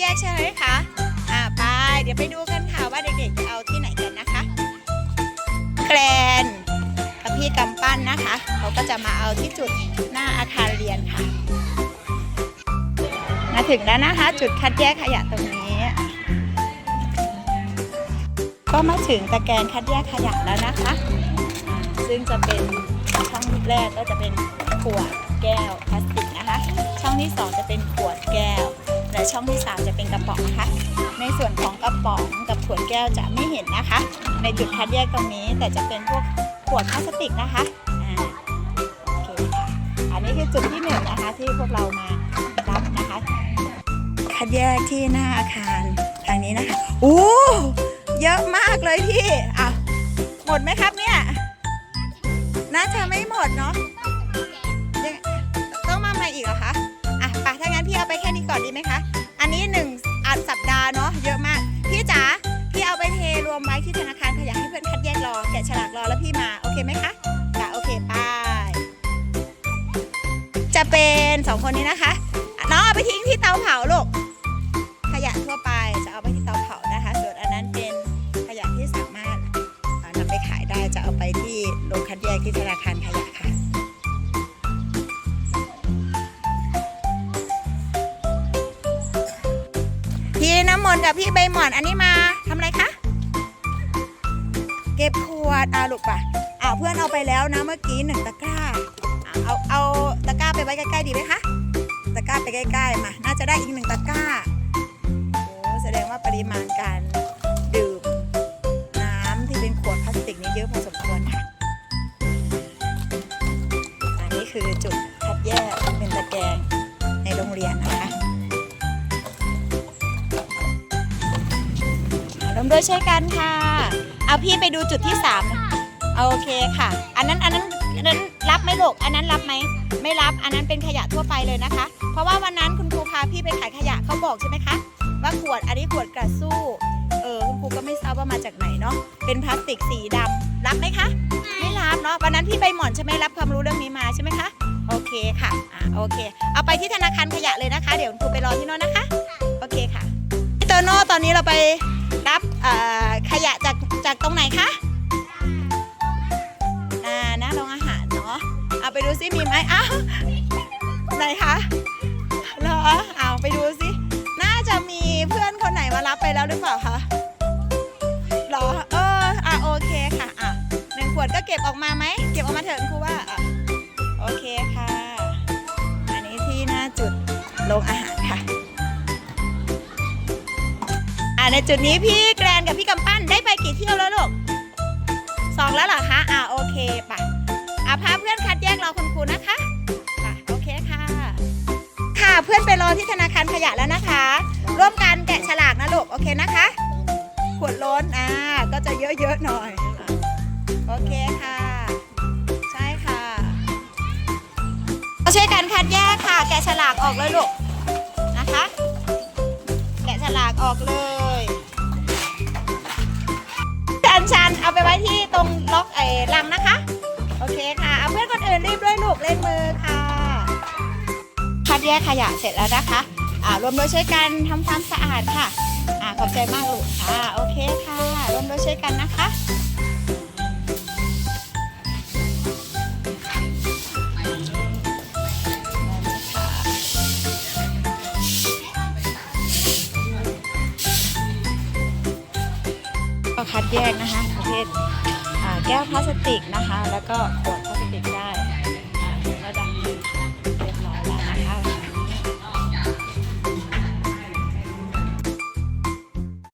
แยกใช่ไหมคะอ่าไป เดี๋ยวไปดูกันค่ะว่าเด็กๆจะเอาที่ไหนกันนะคะ แกรนกับพี่กำปั้นนะคะ เขาก็จะมาเอาที่จุดหน้าอาคารเรียนค่ะ มาถึงแล้วนะคะ จุดคัดแยกขยะตรงนี้ ก็มาถึงตะแกรนคัดแยกขยะแล้วนะคะ ซึ่งจะเป็นช่องแรกก็จะเป็นขวดแก้วพลาสติกนะคะ ช่องที่ 2 จะเป็นขวดแก้ว ช่องที่สามจะเป็นกระป๋องนะคะ ในส่วนของกระป๋องกับขวดแก้วจะไม่เห็นนะคะ ในจุดคัดแยกตรงนี้แต่จะเป็นพวกขวดพลาสติกนะคะอ่าโอเคค่ะอันนี้คือจุดที่หนึ่งนะคะที่พวกเรามารับนะคะ คัดแยกที่หน้าอาคารทางนี้นะคะโอ้เยอะมากเลยพี่อะหมดไหมครับเนี่ยน่าจะไม่หมดเนาะต้องมาใหม่อีกเหรอคะ อแล้วพี่มาโอเคไหมคะจะโอเคไปจะเป็นสองคนนี้นะคะน้องเอาไปทิ้งที่เตาเผาลูกขยะทั่วไปจะเอาไปที่เตาเผานะคะ ส่วนอันนั้นเป็นขยะที่สามารถนำไปขายได้จะเอาไปที่โรงคัดแยกที่ธนาคารขยะค่ะพี่น้ำมนต์กับพี่ใบหมอนอันนี้มาทำอะไรคะ บขวดอ่าลูกปะอ่าเพื่อนเอาไปแล้วนะเมื่อกี้หนึ่งตะกร้าเอาเอาตะกร้าไปไว้ใกล้ๆดีไหมคะตะกร้าไปใกล้ๆมาน่าจะได้อีกหนึ่งตะกร้าโอ้แสดงว่าปริมาณการดื่มน้ำที่เป็นขวดพลาสติกนี่เยอะพอสมควรค่ะอันนี้คือจุดคัดแยกเป็นตะแกรงในโรงเรียนนะคะร่วมด้วยช่วยกันค่ะ เอาพี่ไปดูจุดที่สามเอาโอเคค่ะ อันนั้นอันนั้นอันนั้นรับไหมลูกอันนั้นรับไหมไม่รับอันนั้นเป็นขยะทั่วไปเลยนะคะ เพราะว่าวันนั้นคุณครูพาพี่ไปขายขยะเขาบอกใช่ไหมคะว่าขวดอันนี้ขวดกระสู้เออคุณครูก็ไม่ทราบว่ามาจากไหนเนาะเป็นพลาสติกสีดำรับไหมคะ ไม่รับเนาะวันนั้นพี่ไปหมอนใช่ไหมรับความรู้เรื่องนี้มาใช่ไหมคะโอเคค่ะอ่าโอเค เอาไปที่ธนาคารขยะเลยนะคะ เดี๋ยวคุณครูไปรอที่โน่นนะคะโอเคค่ะพี่โตโน่ตอนนี้เราไปรับเอ่อขยะจาก จากตรงไหนคะอ่าหน้าโรงอาหารเนาะเอาไปดูซิมีไหมอ้าวไหนคะเหรอเอาไปดูซิน่าจะมีเพื่อนคนไหนมารับไปแล้วหรือเปล่าคะเหรอเอออะโอเคค่ะอะหนึ่งขวดก็เก็บออกมาไหมเก็บออกมาเถอะครูว่าอะโอเคค่ะ อันนี้ที่หน้าจุดโรงอาหาร ในจุดนี้พี่แกรนกับพี่กำปั้นได้ไปกี่เที่ยวแล้วลูกสองแล้วเหรอคะ อ่าโอเคปะอ่าพาเพื่อนคัดแยกรอคุณครูนะคะป่ะโอเคค่ะ ค่ะเพื่อนไปรอที่ธนาคารขยะแล้วนะคะ ร่วมกันแกะฉลากนะลูกโอเคนะคะ ขวดล้นอ่าก็จะเยอะๆหน่อย โอเคค่ะ ใช่ค่ะช่วยกันคัดแยกค่ะ แกะฉลากออกเลยลูกนะคะ แกะฉลากออกเลย ขยะเสร็จแล้วนะคะอ่ารวมโดวยช่วยกันทำความสะอาดค่ะอ่าขอบใจมากลูกอ่าโอเคค่ะ รวมโดวยช่วยกันนะคะก็คัดแยกนะคะประเภทอ่าแก้วพลาสติกนะคะ แล้วก็ขวด